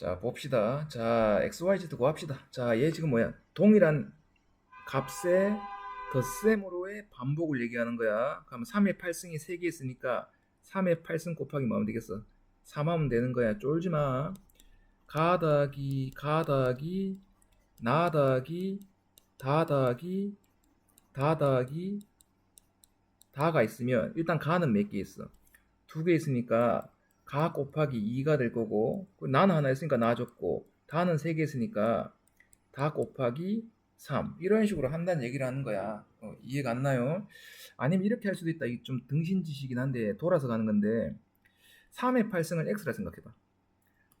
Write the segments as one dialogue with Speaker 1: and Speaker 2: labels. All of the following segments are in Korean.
Speaker 1: 자, 봅시다. 자, XYZ 구합시다. 자, 얘 지금 뭐야? 동일한 값의 덧셈으로의 반복을 얘기하는 거야. 그럼 3의 8승이 3개 있으니까 3의 8승 곱하기 뭐 하면 되겠어? 3 하면 되는 거야. 쫄지 마. 가다기, 가다기, 나다기, 다다기, 다다기, 다가 있으면 일단 가는 몇 개 있어? 두 개 있으니까 가 곱하기 2가 될 거고 그 나는 하나 있으니까 나 줬고 다는 세개 있으니까 다 곱하기 3 이런 식으로 한다는 얘기를 하는 거야. 어, 이해가 안 나요? 아니면 이렇게 할 수도 있다. 이게 좀 등신지식이긴 한데 돌아서 가는 건데 3의 8승을 x라 생각해봐.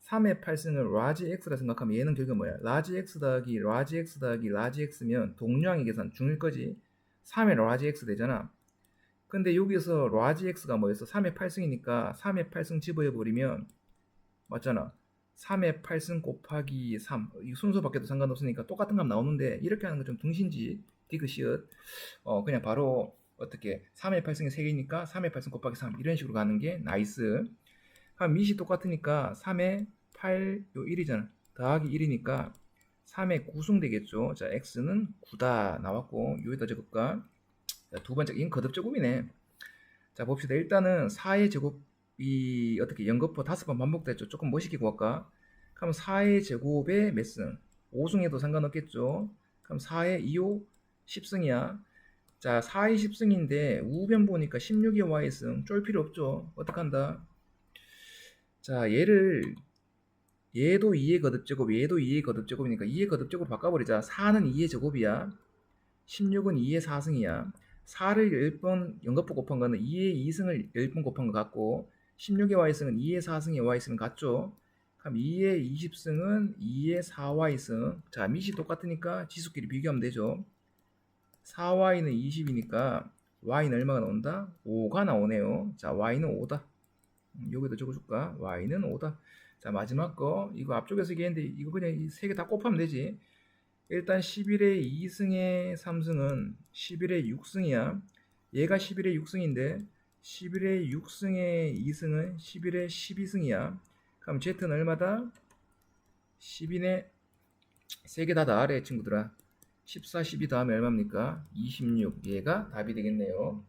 Speaker 1: 3의 8승을 라지 x라 생각하면 얘는 결국 뭐야? 라지 x 더하기 라지 x 더하기 라지 x면 동량의 계산 중일 거지. 3의 라지 x 되잖아 근데 여기서 라지 x가 뭐였어? 3의 8승이니까 3의 8승 집어해 버리면 맞잖아. 3의 8승 곱하기 3. 이 순서 바뀌어도 상관없으니까 똑같은 값 나오는데 이렇게 하는 건좀 등신지 디귿이엇. 어 그냥 바로 어떻게 3의 8승이 3개니까 3의 8승 곱하기 3 이런 식으로 가는 게 나이스. 그럼 밑이 똑같으니까 3의 8 요 1이잖아. 더하기 1이니까 3의 9승 되겠죠. 자, x는 9다 나왔고 여기다 적을까? 자, 두 번째 이건 거듭 제곱이네. 자 봅시다. 일단은 4의 제곱이 어떻게 연거푸 다섯 번 반복됐죠. 조금 멋있게 구할까? 그럼 4의 제곱에 몇 승? 5승에도 상관없겠죠. 그럼 4의 2호 10승이야. 자 4의 10승인데 우변 보니까 16의 y승 쫄 필요 없죠. 어떡한다? 자 얘를 얘도 2의 거듭 제곱, 얘도 2의 거듭 제곱이니까 2의 거듭 제곱으로 바꿔버리자. 4는 2의 제곱이야. 16은 2의 4승이야. 4를 10번 연거푸 곱한 거는 2의 2승을 10번 곱한 것 같고 16의 y승은 2의 4승의 y승 같죠? 그럼 2의 20승은 2의 4y승 자 밑이 똑같으니까 지수끼리 비교하면 되죠 4y는 20이니까 y는 얼마가 나온다? 5가 나오네요 자 y는 5다 음, 여기다 적어줄까? y는 5다 자 마지막 거 이거 앞쪽에서 얘기했는데 이거 그냥 세 개 다 곱하면 되지 일단 11의 2승의 3승은 11의 6승이야. 얘가 11의 6승인데 11의 6승의 2승은 11의 12승이야. 그럼 Z는 얼마다? 10인의 3개 다 더하래 친구들아. 14, 12 다음에 얼마입니까? 26. 얘가 답이 되겠네요.